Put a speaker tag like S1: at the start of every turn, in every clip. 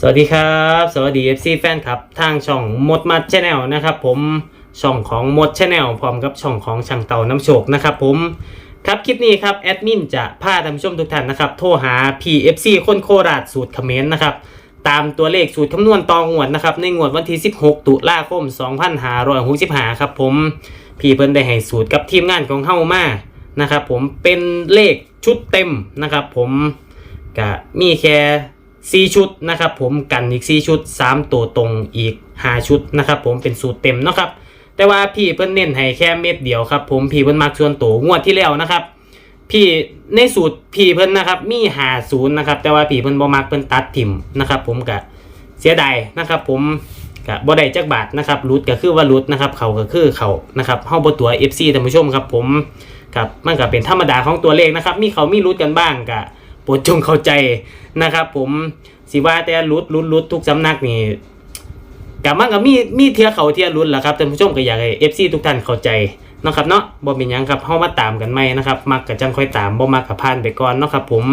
S1: สวัสดีครับ สวัสดี FC แฟนครับ ทางช่องมดมัดชาแนลนะครับผมช่องของมดชาแนลพร้อมกับช่องของช่างเต่าน้ำโชคนะครับผมครับคลิปนี้ครับแอดมินจะพาท่านผู้ชมทุกท่านนะครับโทรหา PFC คนโคราชสูตรเขมรนต์นะครับตามตัวเลขสูตรคำนวณตองวดนะครับในงวดวันที่ 16 ตุลาคม 2565ครับผมพี่เพิ่นได้ให้สูตรกับทีมงานของเฮามานะครับผมเป็นเลขชุดเต็มนะครับผมก็มีแค่ สี่ชุดนะครับผมกันอีกสี่ชุดสามตัวตรงอีกห้าชุดนะครับผมเป็นสูตรเต็มเนาะครับแต่ว่าพี่เพิ่นเน้นให้แค่เม็ดเดียวครับผมพี่เพิ่นมักชวนตัวงวดที่แล้วนะครับพี่ในสูตรพี่เพิ่นนะครับมีหาศูนย์นะครับแต่ว่าพี่เพิ่นบ่มักเพิ่นตัดถิ่มนะครับผมกะเสียดายนะครับผมกะบ่ได้จักบาทนะครับรุดก็คือว่ารุดนะครับเขาก็คือเขานะครับเฮาบ่ตัว FC ท่านผู้ชมครับผมครับมันก็เป็นธรรมดาของตัวเลขนะครับมีเขามีรุดกันบ้างกะโปรดจงเข้าใจ นะครับ ผมสิว่าแต่รุดรุดรุดทุกสำนักนี่กับมันก็มีมีเทียเขาเทียรุดแหละครับท่านผู้ชมก็อยากให้ FC ทุกท่านเข้าใจเนาะครับเนาะบ่เป็นยังครับเฮามาตามกันใหมนะครับมักก็จังค่อยตามบ่มักก็ผ่านไปก่อนเนาะครับ ผม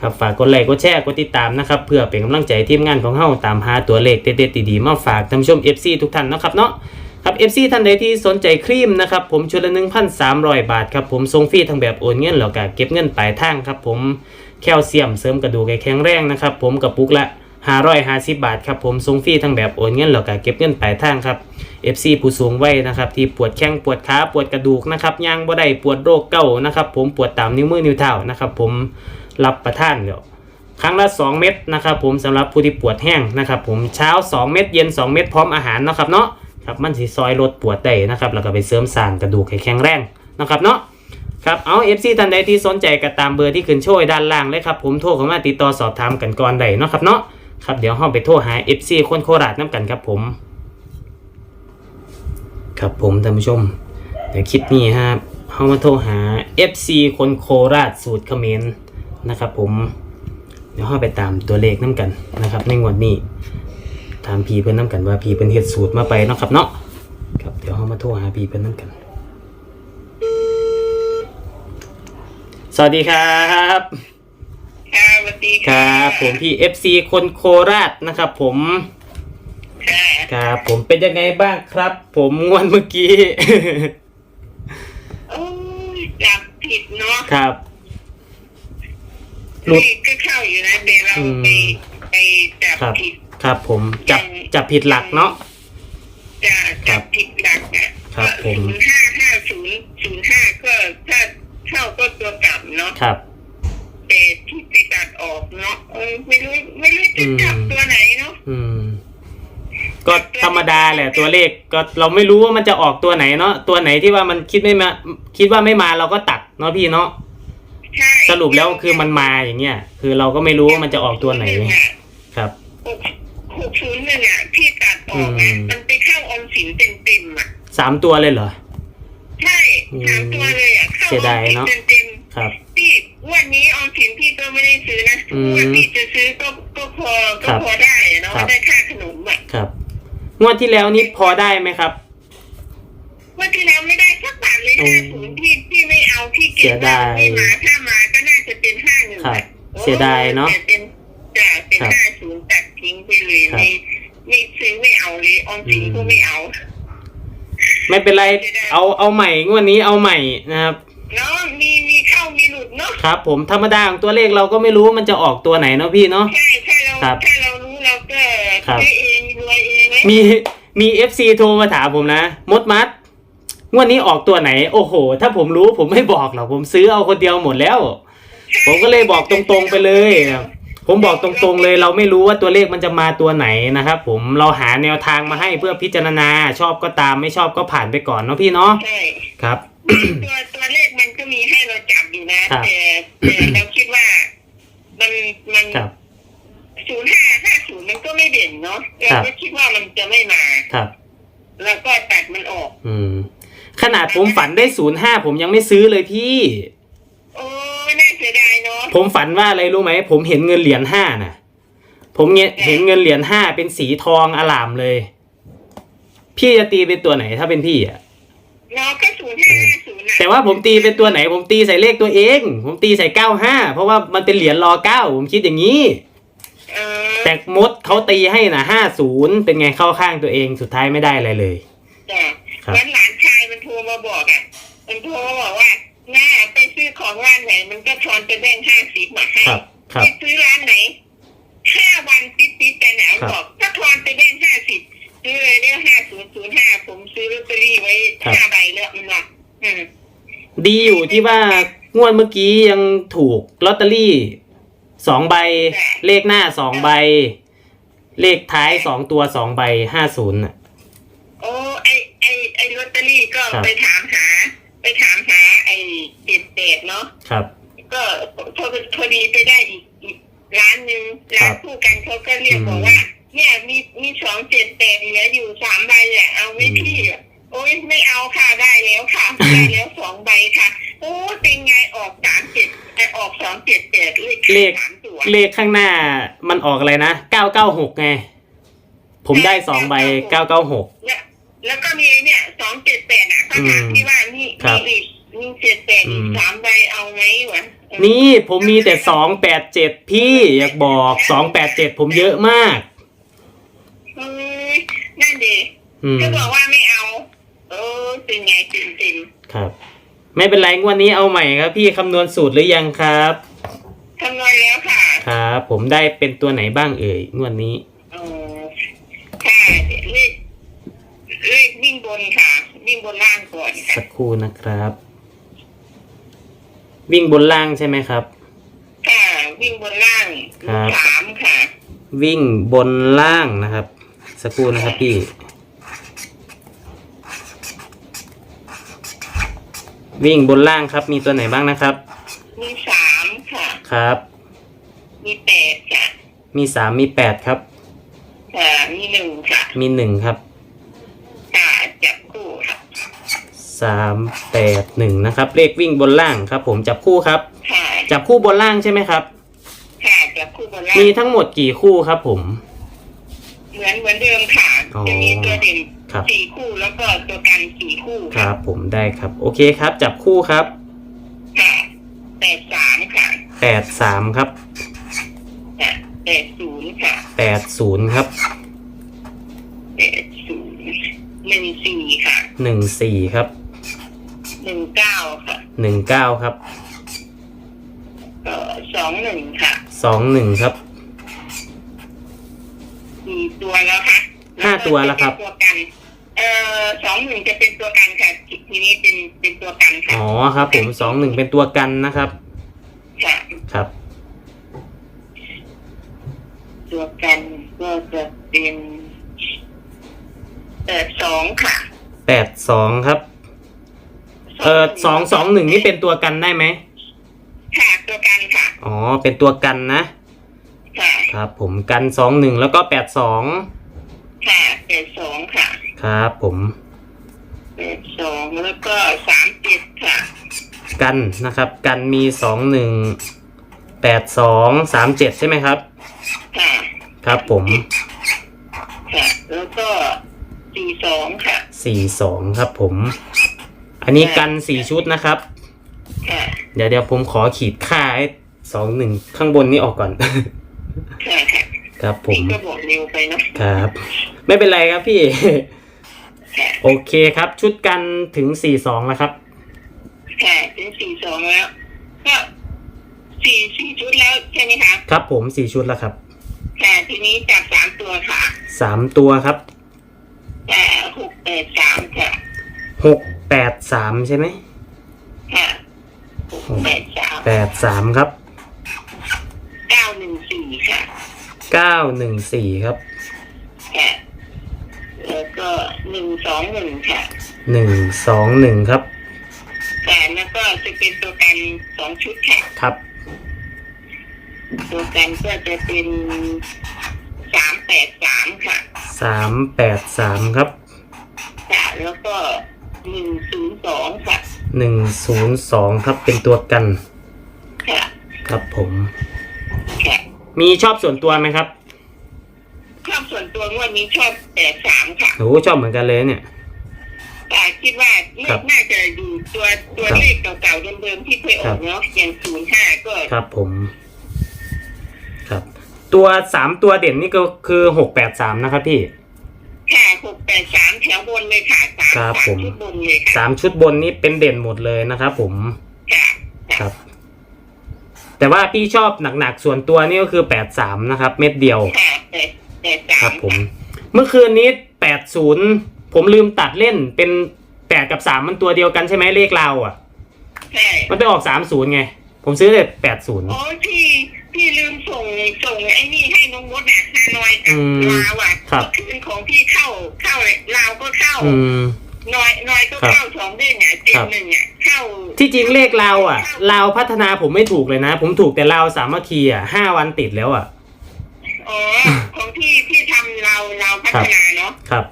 S1: ครับฝากกดไลค์กดแชร์กดติดตามนะครับเพื่อเป็นกำลังใจทีมงานของเฮาตามหาตัวเลขเด็ดๆดีๆมาฝากท่านผู้ชม FC ทุกท่านเนาะครับเนาะครับ FC ท่านใดที่สนใจครีมนะครับผมชุดละ 1,300 บาทครับผมส่งฟรีทั้งแบบโอนเงินแล้วก็เก็บเงินปลายทางครับผม แคลเซียมเสริมกระดูกให้แข็งแรงนะครับผมกระปุกละ550 บาทครับผมส่งฟรีทั้งแบบโอนเงินแล้วก็เก็บเงินปลายทางครับ FC ผู้สูงวัยนะครับที่ปวดแข้งปวดขาปวดกระดูกนะครับย่างบ่ได้ปวดโรคเก่านะครับผมปวดตามนิ้วมือนิ้วเท้านะครับผมรับประทานเดี๋ยวครั้งละ 2 เม็ดนะครับผมสำหรับผู้ที่ปวดแห้งนะครับผมเช้า 2 เม็ดเย็น 2 เม็ดพร้อมอาหารนะครับเนาะครับมันสิซอยลดปวดได้นะครับแล้วก็ไปเสริมสร้างกระดูกให้แข็งแรงนะครับเนาะ ครับเอา FC ท่านใดที่สนใจก็ตามเบอร์ที่ขึ้นโชยด้านล่างเลยครับผมโทรเข้ามาติดต่อสอบถามกันก่อนได้เนาะครับเนาะครับเดี๋ยวเราไปโทรหา FC คนโคราชน้ำกันครับผม ครับผมท่านผู้ชมเดี๋ยวคลิปนี้ฮะเรามาโทรหา FC คนโคราชสูตรเขมรนะครับผม เดี๋ยวเราไปตามตัวเลขน้ำกันนะครับ ในงวดนี้ ถามพีเพิ่อนน้ำกันว่าพีเพิ่นเฮ็ดสูตรมาไปเนาะครับเนาะ ครับเดี๋ยวเรามาโทรหาพีเพิ่อนน้ำกัน สวัสดีครับ
S2: ค่ะสวัสดี
S1: ค
S2: ค่ะ
S1: รับผมพี่ FC คนโคราชนะครับ ผม
S2: ค่ะ
S1: ครับผมเป็นยังไงบ้างครับ ผมงวดเมื่อกี้
S2: โอ้ยจับผิดเนาะ
S1: ครับ หลุด
S2: เลขก็เข้าอยู่นะแต่เรา
S1: อืม
S2: ไปไปจับ
S1: ครับ
S2: ผิด
S1: ครับผมจับจับผิดหลักเนาะ
S2: จะ
S1: ครั
S2: จั
S1: บบ
S2: ผิดหลักอะ
S1: ครับผม
S2: ศูนย์ห้าห้าศูนย์ศูนย์ห้าก็ถ้าเข้าก็ตัวกลับเนาะ
S1: ครับ
S2: แต่ที่ไปตัดออกเนาะเออไม่รู้ไม่รู้จะจับ
S1: อืม
S2: ตัวไหนเนาะ
S1: อืม ก็ธรรมดาแหละตัวเลขก็เราไม่รู้ว่ามันจะออกตัวไหนเนาะตัวไหนที่ว่ามันคิดไม่มาคิดว่าไม่มาเราก็ตัดเนาะพี่เนาะ
S2: ใช่
S1: สรุปแล้วคือมันมาอย่างเงี้ยคือเราก็ไม่รู้ว่ามันจะออกตัวไหน ครับ
S2: หกหกศูนย์หนึ่งอะที่ตัดออกอะ
S1: อืม
S2: มันไปเข้าออมสินเต็มๆอะ
S1: สามตัวเลยเหรอ
S2: ใช่สามตัวเลยอะเข้า
S1: เสียดายเนอะ
S2: ออมสินเต็ม
S1: ครับ
S2: ๆพี่ งวันนี้ออมสินพี่ก็ไม่ได้ซื้อนะ
S1: อืม
S2: งวันพี่จะซื้อก็ก็พอ
S1: ครั
S2: ก็
S1: บ
S2: พอได้อะเนาะ
S1: ครับ
S2: ได้ค่าขนมอะ
S1: ครับ งวดที่แล้วนี่พอได้ไหมครับ
S2: งวันที่แล้วไม่ได้สักบาทเลย
S1: อื
S2: ห้ามศูนย์พี่พี่ไม่เอาพี่เก็
S1: เสี
S2: บ
S1: ย
S2: ไว้
S1: ดาย
S2: ไม่มาถ้ามาก็น่าจะเป็นห้าหนึ่ง
S1: ครับ
S2: อะโอ้
S1: เสียดายเนอะ
S2: แต่เป็นจะเป็น
S1: ครับ
S2: ห้าศูนย์ตัดทิ้งไปเลย
S1: ครับ
S2: ไม่ไม่ซื้อไม่เอาเลยออมสิน
S1: อืม
S2: ก็ไม่เอา
S1: ไม่เป็นไร เอาเอาใหม่งวดนี้เอาใหม่นะครับ
S2: เนาะมีมีเข้ามี หลุดเนาะ
S1: ครับ ผมธรรมดาของตัวเลขเราก็ไม่รู้ว่ามันจะออกตัวไหนเนาะพี่เนาะ
S2: ใช่ถ้าเรา
S1: ครับ
S2: ถ้าเรารู้เราก็
S1: ครับ
S2: ซื้อเองรวยเองไหม
S1: มีมีเอฟซีโทรมาถามผมนะ มดมัดงวดนี้ออกตัวไหน โอ้โห ถ้าผมรู้ผมไม่บอกหรอกผมซื้อเอาคนเดียวหมดแล้ว ผมก็เลยบอกตรงๆไปเลยนะผมบอกตรงๆเลย เราไม่รู้ว่าตัวเลขมันจะมาตัวไหนนะครับผมเราหาแนวทางมาให้เพื่อพิจารณาชอบก็ตามไม่ชอบก็ผ่านไปก่อนเนาะพี่เนาะ
S2: ใช่
S1: ครับ
S2: ตัวตัวเลขมันก็ มีให้เราจับอยู่นะ ครับแต่แต่เราคิดว่ามันมัน
S1: ครับ
S2: ศูนย์ห้าห้าศูนย์มันก็ไม่เด่นเนาะเรา
S1: ครับ
S2: ก็คิดว่ามันจะไม่มา
S1: ครับ
S2: แล้วก็ตัดมันออก
S1: อืม ขนาดผมฝันได้ศูนย์ห้าผมยังไม่ซื้อเลยพี่
S2: โอ้น่าเสียดายเนาะ
S1: ผมฝันว่าอะไรรู้ไหม ผมเห็นเงินเหรียญห้าน่ะ ผมเนี่ยเห็นเงินเหรียญห้าเป็นสีทองอลามเลย พี่จะตีเป็นตัวไหนถ้าเป็นพี่อะ
S2: เนาะก็ศูนย์ห้าห้าศูนย์
S1: แต่ว่าผมตีเป็นตัวไหน ผมตีใส่เลขตัวเอง ผมตีใส่เก้าห้าเพราะว่ามันเป็นเหรียญรอเก้าผมคิดอย่างนี้
S2: เออ
S1: แต่มดเขาตีให้นะห้าศูนย์เป็นไงเข้าข้างตัวเองสุดท้ายไม่ได้อะไรเลย
S2: จ้ะ
S1: ครับ
S2: วันหลานชายมันโทรมาบอกอะ มันโทรมาบอกว่าหน้าไปซื้อของร้านไหน มันก็ทอนไปแบ่งห้าสิบมาให้
S1: ครับครั
S2: ไป
S1: บ
S2: ซื้อร้านไหนห้าวันติดติดๆแต่หนาว
S1: ครับ
S2: บอกถ้าทอนไปแบ่งห้าสิบ ซื้อเลยได้ห้าศูนย์ศูนย์ห้าผมซื้อลอตเตอรี่ไว้
S1: ครับ
S2: ห้าใบแล้วมันว่าอืม
S1: ดีอยู่ที่ว่างวดเมื่อกี้ยังถูกลอตเตอรี่สองใบ เลขหน้าสองใบ เลขท้ายสองตัวสองใบห้าศูนย์อะ
S2: โอ้ไอไอไอลอตเตอรี่ก็
S1: ครับ
S2: ไปถามหา ไปถามหาไอเจ็ดเจ็ดเนาะ
S1: ครับ
S2: ก็พอพอดีไปได้อีกอีกร้านหนึ่งร้านคู่กันเขาก็เรียก
S1: อืม
S2: บอกว่าเนี่ยมีมีสองเจ็ดแปดเหลืออยู่สามใบอะเอาไหม่
S1: อืม
S2: พี่โอ้ยไม่เอาค่ะได้แล้วค่ะได้แล้วสองใบค่ะโอ้เป็นไงออกสามเจ็ดออกสองเจ็ดแปดเลข
S1: เลข
S2: สามตัว
S1: เลขข้างหน้ามันออกอะไรนะเก้าเก้าหกไง ผมได้สองใบเก้าเก้าหก
S2: แล้วแล้วก็มีไอ้เนี่ยสองเจ็ดแปดอะเขาถาม
S1: อืม
S2: ที่ว่านี่
S1: ครั
S2: มี
S1: บ
S2: อีกมีเจ็ดแปดอีก
S1: อืม
S2: สามใบเอาไหมวะเออ
S1: นี่ผมมีแต่สองแปดเจ็ดพี่อยากบอกสองแปดเจ็ดผมเยอะมาก
S2: เอ้ย นั่นดี
S1: อืม
S2: ก็บอกว่าไม่เอา เออเป็นไงจริง
S1: ครับ ไม่เป็นไรงวดนี้เอาใหม่ครับ พี่คำนวณสูตรหรือยังครับ
S2: ๆคำนวณแล้วค่ะ
S1: ครับ ผมได้เป็นตัวไหนบ้างเอ่ยงวดนี้
S2: เออค่ะเลขเลขวิ่งบนค่ะ วิ่งบนล่างก่อนค่ะ
S1: สักครู่นะครับ วิ่งบนล่างใช่ไหมครับ
S2: ค่ะวิ่งบนล่าง
S1: ครับ
S2: สามค่ะ
S1: วิ่งบนล่างนะครับ สักครู่นะครับพี่ วิ่งบนล่างครับ มีตัวไหนบ้างนะครับ
S2: มีสามค่ะ
S1: ครับ
S2: มีแปดค่ะ
S1: มีสามมีแปดครับ
S2: ค่ะ มีหนึ่งค่ะ
S1: มีหนึ่งครับ
S2: ค่ะจับคู่ค่ะ
S1: สามแปดหนึ่งนะครับ เลขวิ่งบนล่างครับ ผมจับคู่ครับ
S2: ค่ะ
S1: จับคู่บนล่างใช่ไหมครับ
S2: ค่ะจับคู่บนล่าง
S1: มีทั้งหมดกี่คู่ครับผม
S2: เหมือนเหมือนเดิมค่ะ
S1: อ๋อ
S2: จะมีตัวเด่น
S1: ครับ
S2: สี่คู่แล้วก็ตัวกันสี่คู่
S1: ครับผมได้ครับ โอเคครับ จับคู่ครับ
S2: ค่ะแปดสามค่ะ
S1: แปดสามครับ
S2: ค่ะแปดศูนย์ค่ะ
S1: แปดศูนย์ครับ
S2: แปดศูนย์หนึ่งสี่ค่ะ
S1: หนึ่งสี่ครับ
S2: หนึ่งเก้าค่ะ
S1: หนึ่งเก้าครับ
S2: ก็สองหนึ่งค่ะ
S1: สองหนึ่งครับ
S2: สี่ ตัวแล้วค่ะ
S1: ห้าตัวแล้วครับ
S2: จะเป็นตัวกัน เอ่อสองหนึ่งจะเป็นตัวกันค่ะทีนี้เป็นเป็นตัวกันค่ะ
S1: อ๋อครับ ผมสองหนึ่งเป็นตัวกันนะครับ
S2: ค่ะ
S1: ครับ
S2: ตัวกันก็จะเป็นแปดสองค่ะ
S1: แปดสองครับ เออสองสองหนึ่งนี่เป็นตัวกันได้ไหม
S2: ค่ะตัวกันค่ะ
S1: อ๋อ เป็นตัวกันนะ
S2: ค่ะ
S1: ครับผมกันสองหนึ่งแล้วก็แปดสอง
S2: ค่ะแปดสองค่ะ
S1: ครับผม
S2: แปดสองแล้วก็สามเจ็ดค่ะ
S1: กันนะครับ กันมีสองหนึ่งแปดสองสามเจ็ดใช่ไหมครับ
S2: ค่ะ
S1: ครับผม
S2: ค่ะ แล้วก็สี่สองค่ะ
S1: สี่สองครับผม อันนี้กันสี่ชุดนะครับ
S2: ค่ะ
S1: เดี๋ยวเดี๋ยวผมขอขีดค่าสองหนึ่งข้างบนนี้ออกก่อน
S2: ค่ะค่ะ
S1: ครับผม
S2: นี่ก็บอกเร็วไปเนาะ
S1: ครับ ไม่เป็นไรครับพี่
S2: ค่ะ
S1: โอเคครับ ชุดกันถึงสี่สองแล้วครับ
S2: ค่ะถึงสี่สองแล้ว ก็สี่สี่ชุดแล้วใช่ไหมคะ
S1: ครับผมสี่ชุดแล้วครับ
S2: ค่ะทีนี้จับสามตัวค่ะ
S1: สามตัวครับ
S2: ค่ะหกแปดสามค่ะ
S1: หกแปดสามใช่ไหม
S2: ค่ะหกแปดสาม
S1: แปดสามครับ
S2: เก้าหนึ่งสี่ค่ะ
S1: เก้าหนึ่งสี่ครับ
S2: ค่ะแล้วก็หนึ่งสองหนึ่งค่ะ
S1: หนึ่งสองหนึ่งครับ
S2: ค่ะแล้วก็จะเป็นตัวกันสองชุดค่ะ
S1: ครับ
S2: ตัวกันก็จะเป็นสามแปดสามค่ะ
S1: สามแปดสามครับ
S2: ค่ะแล้วก็หนึ่งศูนย์สองค่ะ
S1: หนึ่งศูนย์สองครับเป็นตัวกัน
S2: ค่ะ
S1: ครับผม
S2: ค่ะ
S1: มีชอบส่วนตัวไหมครับ
S2: ชอบส่วนตัวงวดนี้ชอบแปดสามค่ะ
S1: โหชอบเหมือนกันเลยเนี่ย
S2: แต่คิดว่า
S1: ครับ
S2: น่าจะดูตัวตัว
S1: ครับ
S2: เลขเก่าๆเดิมๆที่เคยออกเนาะอย่างศูนย์ห้าก็
S1: ครับผม ครับ ตัวสามตัวเด่นนี่ก็คือหกแปดสามนะครับพี่
S2: ค่ะหกแปดสามแถวบนเลยค่ะสาม
S1: ครับ
S2: สาม
S1: ผม
S2: ชุดบนเลยค่ะ
S1: สามชุดบนนี้เป็นเด่นหมดเลยนะครับผม
S2: ค่ะ
S1: ครับ แต่ว่าพี่ชอบหนักๆส่วนตัวนี่ก็คือแปดสามนะครับ เม็ดเดียว
S2: ค่ะแต่แต่สาม
S1: ครับผม เมื่อคืนนี้แปดศูนย์ผมลืมตัดเล่นเป็นแปดกับสามมันตัวเดียวกันใช่ไหมเลขเราอะ
S2: ใช่
S1: มันไปออกสามศูนย์ไง ผมซื้อแต่แปดศูนย์
S2: โอ้พี่พี่ลืมส่งส่งไอ้นี่ให้น้องมดน่ะฮานอยกั
S1: อื
S2: บ
S1: ม
S2: ลาวอะ
S1: ครับ
S2: เมื่อคืนของพี่เข้าเข้าเลยลาวก็เข้า
S1: อืม
S2: น้อยน้อยก็
S1: ครับ
S2: เข้าสองเด้งอะเจ็ด
S1: ครับ
S2: หนึ่งอะเข้า
S1: ที่จริงเลขเราอะเราพัฒนาผมไม่ถูกเลยนะ ผมถูกแต่เราสามัคคีอะห้าวันติดแล้วอะ
S2: อ๋อของพี่พี่ทำเราเราพัฒนาเนาะ
S1: ครับ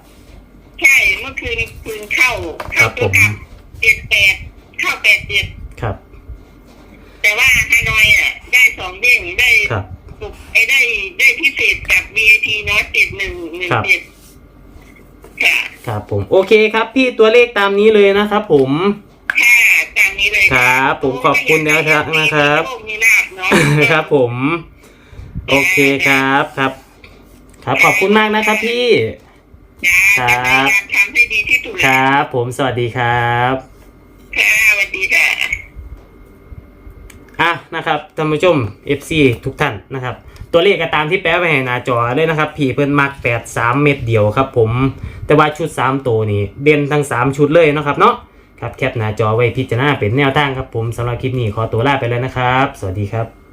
S2: ใช่เมื่อคืนคืนเข้า
S1: ครั
S2: เข้า
S1: บ
S2: ตัว
S1: ผม
S2: กับเจ็ดแปดเข้าแปดเจ็ด
S1: ครับ
S2: แต่ว่าฮานอยอะได้สองเด้งได้
S1: ครับ
S2: ปุกไอ้ได้ได้พิเศษกับ VIP เนาะเจ็ดหนึ่งหนึ่ง
S1: ครับ
S2: เจ็ดค่ะ
S1: ครับผมโอเคครับพี่ตัวเลขตามนี้เลยนะครับผม
S2: ค่ะตามนี้เลย
S1: ครับ ผมขอบคุณนะครับนะครับ
S2: โชมีลาภเนาะ
S1: ครับผม โอเคครับครับ ครับขอบคุณมากนะครับพี่
S2: จ้า
S1: ครับ
S2: จะพยายามทำให้ดีที่สุด
S1: ครับผมสวัสดีครับ
S2: ค่ะสวัสดีค่ะ
S1: อะนะครับท่านผู้ชม FC ทุกท่านนะครับ ตัวเลขก็ตามที่แปะไว้ให้หน้าจอเลยนะครับ ผีเพิ่นมัก 8 3 เม็ดเดียวครับผม แต่ว่าชุด 3 ตัวนี้เด่นทั้ง 3 ชุดเลยนะครับเนาะ ครับแคปหน้าจอไว้พิจารณาเป็นแนวทางครับผมสำหรับคลิปนี้ขอตัวลาไปแล้วนะครับ สวัสดีครับ